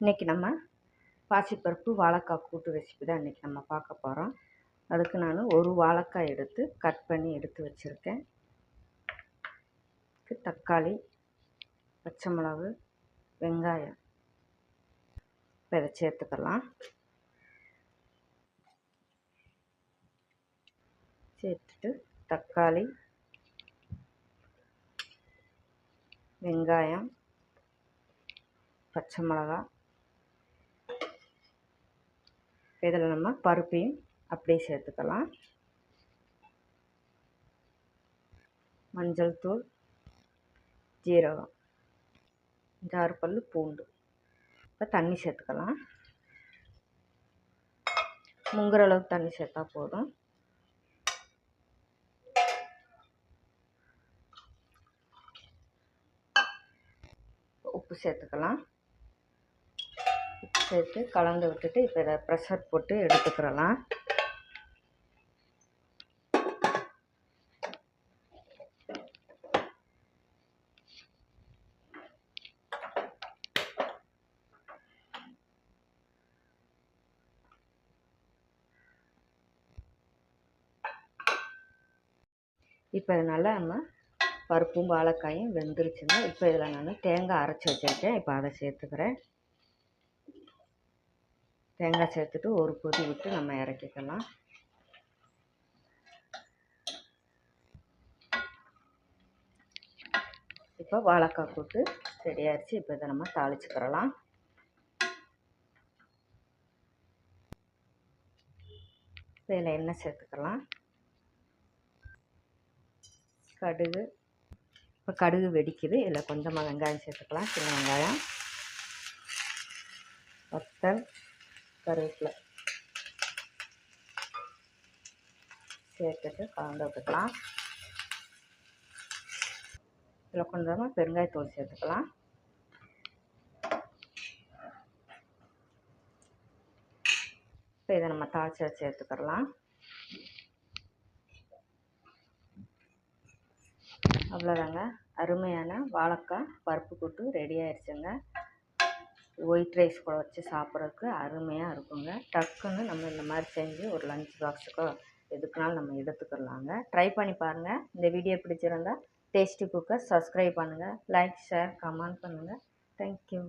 இன்றைக்கி நம்ம பாசிப்பருப்பு வாழைக்காய் கூட்டு ரெசிபி தான் இன்றைக்கி நம்ம பார்க்க போகிறோம் அதுக்கு நான் ஒரு வாழைக்காய் எடுத்து கட் பண்ணி எடுத்து வச்சுருக்கேன். தக்காளி பச்சை மிளகு வெங்காயம். இப்போ இதை சேர்த்துக்கலாம். சேர்த்துட்டு தக்காளி வெங்காயம் பச்சை மிளகா இதில் நம்ம பருப்பையும் அப்படியே சேர்த்துக்கலாம். மஞ்சள் தூள் ஜீரகம் ஜாறு பல் பூண்டு. இப்போ தண்ணி சேர்த்துக்கலாம். முங்குற அளவுக்கு தண்ணி சேர்த்தா போதும். உப்பு சேர்த்துக்கலாம். சேர்த்து கலந்து விட்டுட்டு இப்போ இதை ப்ரெஷர் போட்டு எடுத்துக்கிறலாம். இப்போ இதனால் நம்ம பருப்பும் வாழைக்காயும் வெந்துருச்சுங்க. இப்போ இதில் நான் தேங்காய் அரைச்சி வச்சுருக்கேன். இப்போ அதை சேர்த்துக்கிறேன். தேங்காய் சேர்த்துட்டு ஒரு கொதி விட்டு நம்ம இறக்கிக்கலாம். இப்போ வாழைக்காய் கூட்டு ரெடியாகிடுச்சு இப்போ இதை நம்ம தாளிச்சுக்கிறலாம். இதில் எண்ணெய் சேர்த்துக்கலாம். கடுகு. இப்போ கடுகு வெடிக்குது. இதில் கொஞ்சமாக வெங்காயம் சேர்த்துக்கலாம். சின்ன வெங்காயம். வத்தல். கருவேப்பிலை. சேர்த்துட்டு கலந்து விட்டுக்கலாம். இதில் கொஞ்சமாக பெருங்காயத்தூள் சேர்த்துக்கலாம். இப்போ இதை நம்ம தாளிச்சா சேர்த்துக்கலாம் அவ்வளோதாங்க. அருமையான வாழைக்காய் பருப்பு கூட்டு ரெடி ஆயிடுச்சுங்க. ஒயிட் ரைஸ் கூட வச்சு சாப்பிட்றதுக்கு அருமையாக இருக்குங்க. டக்குன்னு நம்ம இந்த மாதிரி செஞ்சு ஒரு லஞ்ச் பாக்ஸுக்கோ எதுக்குனாலும் நம்ம எடுத்துக்கலாங்க. ட்ரை பண்ணி பாருங்கள் இந்த வீடியோ பிடிச்சிருந்தா டேஸ்டி குக்கர் சப்ஸ்கிரைப் பண்ணுங்கள் லைக் ஷேர் கமெண்ட் பண்ணுங்கள் தேங்க்யூ